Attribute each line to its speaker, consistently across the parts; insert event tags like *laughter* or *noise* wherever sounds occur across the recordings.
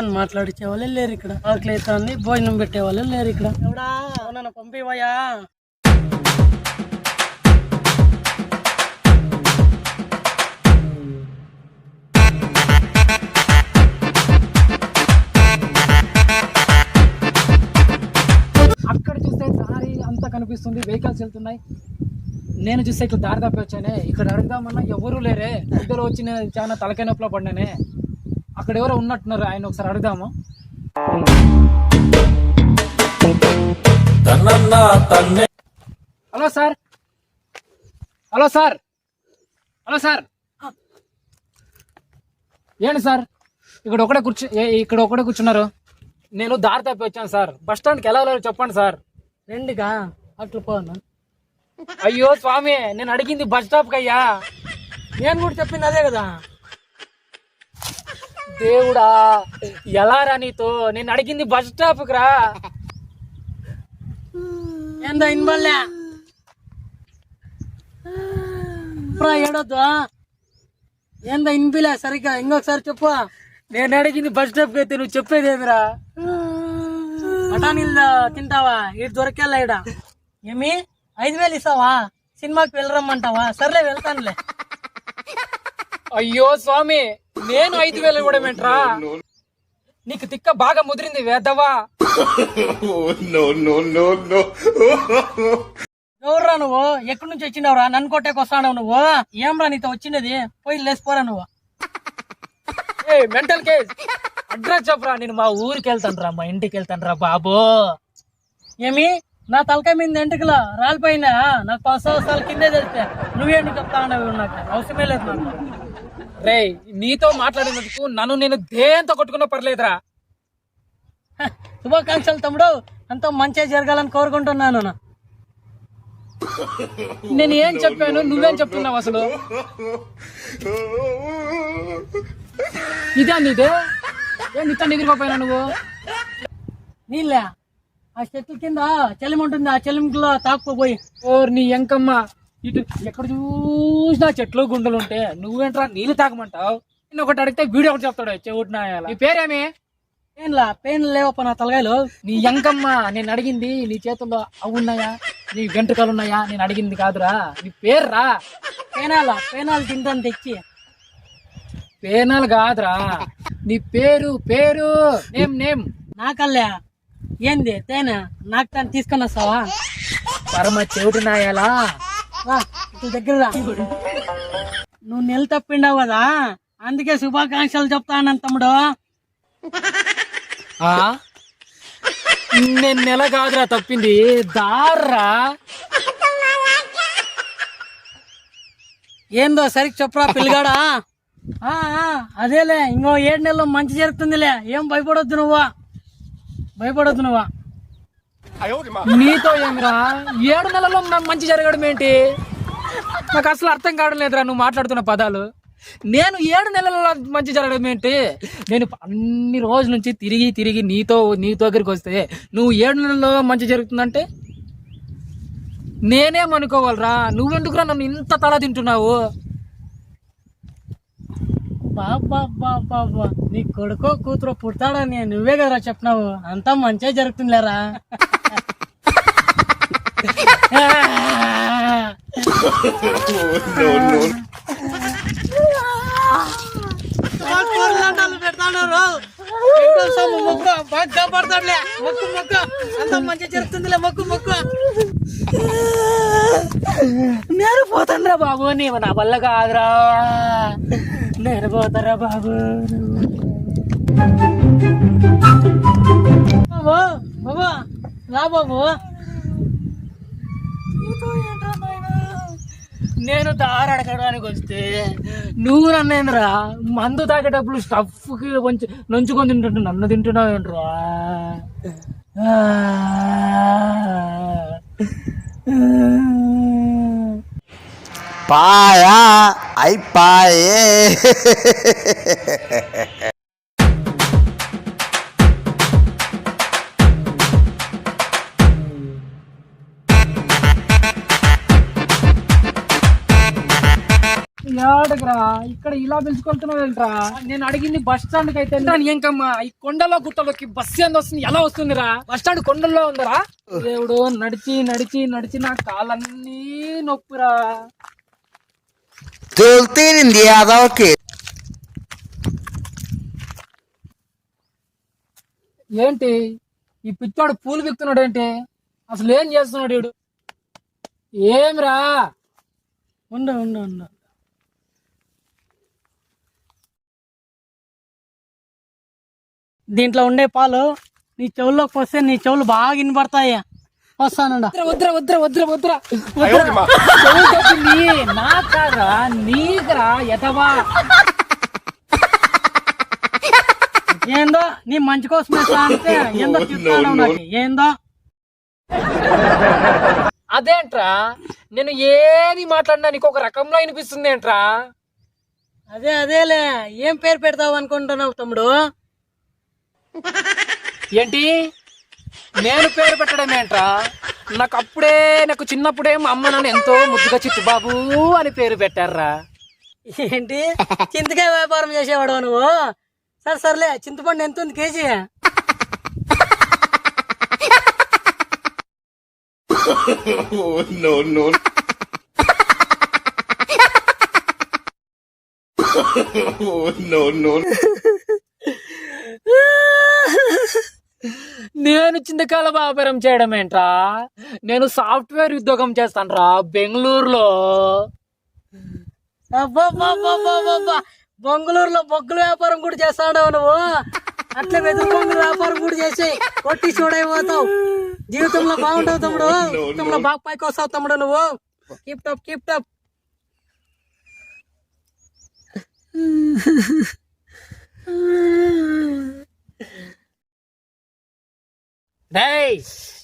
Speaker 1: నన్ను మాట్లాడించే వాళ్ళే లేరు ఇక్కడ. ఆకలి అవుతుంది భోజనం పెట్టే వాళ్ళే లేరు ఇక్కడ. ఎవడా? నన్ను పంపివయ్యా.
Speaker 2: అక్కడ చూస్తే దారి అంతా కనిపిస్తుంది వెహికల్స్ వెళ్తున్నాయి. నేను చూస్తే ఇట్లా దారి తప్పి వచ్చానే. ఇక్కడ అడుగుదామన్నా ఎవరు లేరే. *laughs* ఇద్దరు వచ్చి నేను చాలా తలకాయ నొప్పిలో పడినానే అక్కడ ఎవరో ఉన్నట్టున్నారు ఆయన ఒకసారి అడుగుదాము. Hello sir. Hello sir. Hello sir. ఏంటి సార్? ఇక్కడ ఒకటే కూర్చో ఇక్కడ ఒకటే కూర్చున్నారు. నేను దారి తప్పి వచ్చాను సార్. బస్ స్టాండ్కి ఎలా వెళ్ళాలో చెప్పండి సార్.
Speaker 1: రెండుగా. అట్లా పోను
Speaker 2: అయ్యో స్వామి నేను అడిగింది బస్ స్టాప్ అయ్యా.
Speaker 1: నేను కూడా చెప్పింది అదే కదా.
Speaker 2: దేవుడా ఎలా రా నీతో? నేను అడిగింది బస్ స్టాప్ రా.
Speaker 1: ఏందా ఇన్బల్లే ఏడొద్దు ఏందా ఇన్పిలే సరిగ్గా? ఇంకొకసారి చెప్పు.
Speaker 2: నేను అడిగింది బస్ స్టాప్ అయితే నువ్వు చెప్పేది ఏమిరా?
Speaker 1: బఠానీలు తింటావా? ఇటు దొరికేలా ఇడ ఏమి? ఐదు వేలు ఇస్తావా? సినిమాకి వెళ్ళరమ్మంటావా? సర్లే వెళ్తానులే.
Speaker 2: అయ్యో స్వామి నేను ఐదు వేలు ఇవ్వడం ఏంట్రా నీకు తిక్క బాగా ముదిరింది వేద్దవా
Speaker 1: ఎవర్రా నువ్వు? ఎక్కడి నుంచి వచ్చినావురా? నన్ను కొట్టేకి వస్తావు నువ్వు? ఏమ్రా నీతో వచ్చినది? పోయి లేచిపోరా నువ్వు.
Speaker 2: ఏ మెంటల్ కేస్ అడ్రస్ చెప్పరా నేను మా ఊరికి వెళ్తాను రా మా ఇంటికి వెళ్తాను రా బాబు.
Speaker 1: ఏమి? నా తలకాయ మీద ఎంటుకలు రాలిపోయినా నాకు పది సంవత్సరాల కిందే తెలిస్తే నువ్వేంటి చెప్తా ఉన్నావు నాకు? అవసరమే లేదు నాకు.
Speaker 2: రే నీతో మాట్లాడినందుకు నన్ను నేను దేంతో కొట్టుకున్నా పర్లేదురా.
Speaker 1: శుభాకాంక్షలు తమ్ముడు. అంతా మంచిగా జరగాలని కోరుకుంటున్నాను
Speaker 2: నేను ఏం చెప్పాను? నువ్వేం చెప్తున్నావు అసలు? ఇదే నీదే? ఏం నిత్తా ఎగిరిపోయినా నువ్వు?
Speaker 1: నీళ్ళే? ఆ చెట్ల కింద చెలిమి ఉంటుంది ఆ చెలిమిలో తాక్కుపోయి
Speaker 2: ఓర్ నీ ఎంకమ్మ. ఇటు ఎక్కడ చూసినా చెట్లు గుండెలు ఉంటే నువ్వేంట్రా నీళ్ళు తాగమంటావు? నేను ఒకటి అడిగితే వీడియో ఒకటి చెప్తాడు చెవుట్ నీ పేరేమి?
Speaker 1: పెయిన్లా పెయిన్ లేవప్ప నా తలగాయలు
Speaker 2: నీ ఎంకమ్మ నేను అడిగింది నీ చేతుల్లో అవి ఉన్నాయా? నీ వెంట్రుకలు ఉన్నాయా? నేను అడిగింది కాదురా. నీ పేరు రా
Speaker 1: పేనాల పేనాలు తింటాను తెచ్చి.
Speaker 2: పేనాలు కాదురా. నీ పేరు పేరు నేమ్ నేమ్.
Speaker 1: నాకల్లే. ఏంది తేనె? నాకు తను తీసుకొని వస్తావా?
Speaker 2: పరమ చెవిటి నాయాలా?
Speaker 1: రా దగ్గర రా. నువ్వు నెల తప్పిండావు కదా అందుకే శుభాకాంక్షలు చెప్తాను తమ్ముడు?
Speaker 2: నేను నెల కాదురా తప్పింది దార్రా.
Speaker 1: ఏందో సరిగ్గా చెప్పురా పిల్లగాడా? అదేలే ఇంకో ఏడు నెలలు మంచి జరుగుతుందిలే ఏం భయపడొద్దు నువ్వు. భయపడొద్దు నువ్వు.
Speaker 2: నీతో ఏమిరా? ఏడు నెలలో నాకు మంచి జరగడం ఏంటి? నాకు అసలు అర్థం కావడం లేదురా నువ్వు మాట్లాడుతున్న పదాలు. నేను ఏడు నెలలలో మంచి జరగడం ఏంటి? నేను అన్ని రోజుల నుంచి తిరిగి తిరిగి నీతో నీ దగ్గరికి వస్తే నువ్వు ఏడు నెలల్లో మంచి జరుగుతుందంటే? నేనేమనుకోవాలరా నువ్వెందుకురా నన్ను ఇంత తల తింటున్నావు?
Speaker 1: బాబా బాబా నీ కొడుకో కూతురు పుడతాడని నువ్వే కదరా చెప్పినావు. అంతా మంచిగా జరుగుతుందిలేరా? బాగా పడతాడులే మొక్కు మొక్కు మంచిగా జరుగుతుందిలే
Speaker 2: నేను పోతానరా బాబు నీవు నా వల్ల కాదురా. నేను పోతారా బాబు.
Speaker 1: బాబు బాబు రా బాబు.
Speaker 2: నేను దారి అడగడానికి వస్తే నువ్వు నన్నేంద్రా మందు తాగేటప్పుడు స్టఫ్కి కొంచెం నంచుకొని తింటుంటు నన్ను తింటున్నావు ఏంట్రా?
Speaker 3: పాయా అయిపాయే.
Speaker 2: కదరా ఇక్కడ ఇలా పిలుచుకెళ్తున్నావు ఏంట్రా? నేను అడిగింది బస్ స్టాండ్కి అయితే ఇంకమ్మా ఈ కొండలో గుట్టలోకి బస్ ఏంది వస్తుంది? ఎలా వస్తుందిరా? బస్ స్టాండ్ కొండల్లో ఉందిరా? దేవుడు నడిచి నడిచి నడిచి నా కాళ్ళన్నీ నొప్పిరా.
Speaker 3: తోలుతీరింది యాదవ్కి.
Speaker 2: ఏంటి? ఈ పిచ్చోడు పూలు విక్కుతున్నాడు ఏంటి? అసలు ఏం చేస్తున్నాడు వీడు? ఏమిరా
Speaker 1: ఉండు ఉండు ఉండు. దీంట్లో ఉండే పాలు నీ చెవుల్లోకి వస్తే నీ చెవులు బాగా వినపడతాయి వస్తానండ.
Speaker 2: నా కాదురా నీకురా ఎదవా
Speaker 1: ఏందో నీ మంచి కోసమే సా అంటే ఏందో చెప్తాను నాకు. ఏందో?
Speaker 2: అదేంట్రా? నేను ఏది మాట్లాడినా నీకు ఒక రకంలో అనిపిస్తుంది ఏంట్రా?
Speaker 1: అదే అదేలే. ఏం పేరు పెడతావు అనుకుంటున్నావు తమ్ముడు?
Speaker 2: ఏంటి? నేను పేరు పెట్టడం ఏంట్రా? నాకు అప్పుడే నాకు చిన్నప్పుడే మా అమ్మ నాన్న ఎంతో ముద్దుగా చిట్టుబాబు అని పేరు పెట్టారా?
Speaker 1: ఏంటి? చింతకాయ వ్యాపారం చేసేవాడు నువ్వు? సరే సర్లే చింతపండు ఎంత ఉంది KG?
Speaker 4: No, no. *laughs* no, no.
Speaker 2: నేను చింతకాల వ్యాపారం చేయడం ఏంట్రా నేను సాఫ్ట్వేర్ ఉద్యోగం చేస్తాను బెంగళూరులో.
Speaker 1: బెంగళూరులో బొగ్గుల వ్యాపారం కూడా చేస్తాడు నువ్వు. అట్లా వెదురు బొంగుల వ్యాపారం కూడా చేసి కొట్టి చూడైపోతావు. జీవితంలో బాగుంటావు తమ్ముడు. జీవితంలో బాగా పైకి వస్తావు తమ్ముడు నువ్వు. కీప్ టాప్ కీప్ టాప్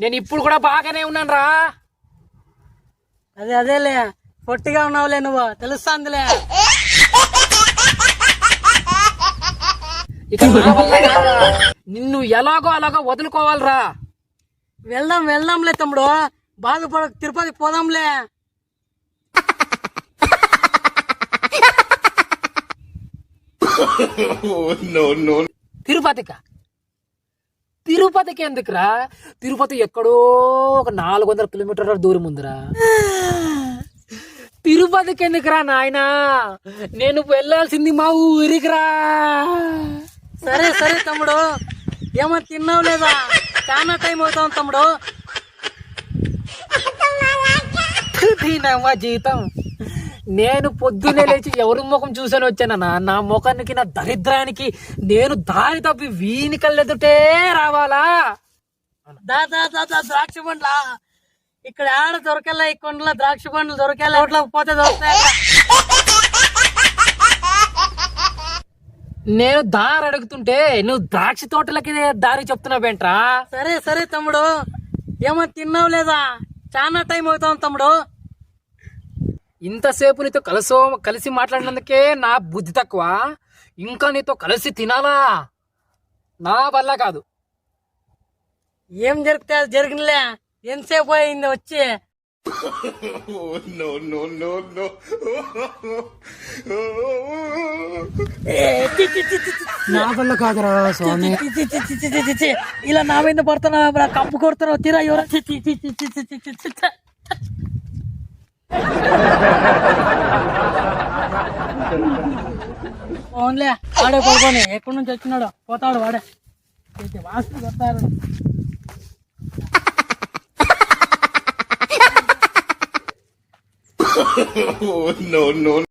Speaker 2: నేను ఇప్పుడు కూడా బాగానే ఉన్నాను రా
Speaker 1: అదే అదేలే. పొట్టిగా ఉన్నావులే నువ్వు. తెలుస్తాందిలే.
Speaker 2: ఇక నా వల్ల కాదురా. నిన్ను ఎలాగో అలాగో వదులుకోవాలిరా.
Speaker 1: వెళ్దాం వెళ్దాంలే తమ్ముడు. బాధపడ తిరుపతి పోదాంలే.
Speaker 4: Oh, *laughs* no, no.
Speaker 2: తిరుపతికా? తిరుపతికి ఎందుకురా? తిరుపతి ఎక్కడో ఒక నాలుగు వందల కిలోమీటర్ల దూరం ఉందిరా. తిరుపతికి ఎందుకురా నాయనా? నేను వెళ్ళాల్సింది మా ఊరికిరా.
Speaker 1: సరే సరే తమ్ముడు. ఏమో తిన్నావు లేదా? చాలా టైం అవుతాం తమ్ముడు.
Speaker 2: దీనవ్వ జీతం. నేను పొద్దున్నే లేచి ఎవరి ముఖం చూసాను వచ్చానన్నా నా ముఖానికి నా దరిద్రానికి నేను దారి తప్పి వీని కళ్ళెదుటే రావాలా?
Speaker 1: దా దా దా దా ద్రాక్ష పండ్లా. ఇక్కడ ఆడ దొరకలే ఈ కొండలో ద్రాక్ష పండ్లు దొరకాలి. రోడ్లో పోతే దొరుకుతాయి
Speaker 2: నేను దారి అడుగుతుంటే నువ్వు ద్రాక్ష తోటలకి దారి చెప్తున్నావేంట్రా
Speaker 1: సరే సరే తమ్ముడు. ఏమో తిన్నావు లేదా? చాలా టైం అవుతాం తమ్ముడు.
Speaker 2: ఇంతసేపు నీతో కలిసో కలిసి మాట్లాడినందుకే నా బుద్ధి తక్కువ ఇంకా నీతో కలిసి తినాలా నా వల్ల కాదు
Speaker 1: ఏం జరిగితే అది జరిగినలే ఎంతసేపు అయింది వచ్చి
Speaker 4: Oh,
Speaker 2: నా వల్ల కాదురా స్వామి
Speaker 1: చి, చి, చి, చి, చి, చి, చి, చి. ఇలా నా మీద పడుతున్నావు కప్పు కొడుతున్నావు తీరా ఎవరో ఓన్లే వాడే పడుకొని ఎక్కడి నుంచి వచ్చినాడు పోతాడు వాడే వాస్తు
Speaker 4: కొత్తారు *laughs* no, no.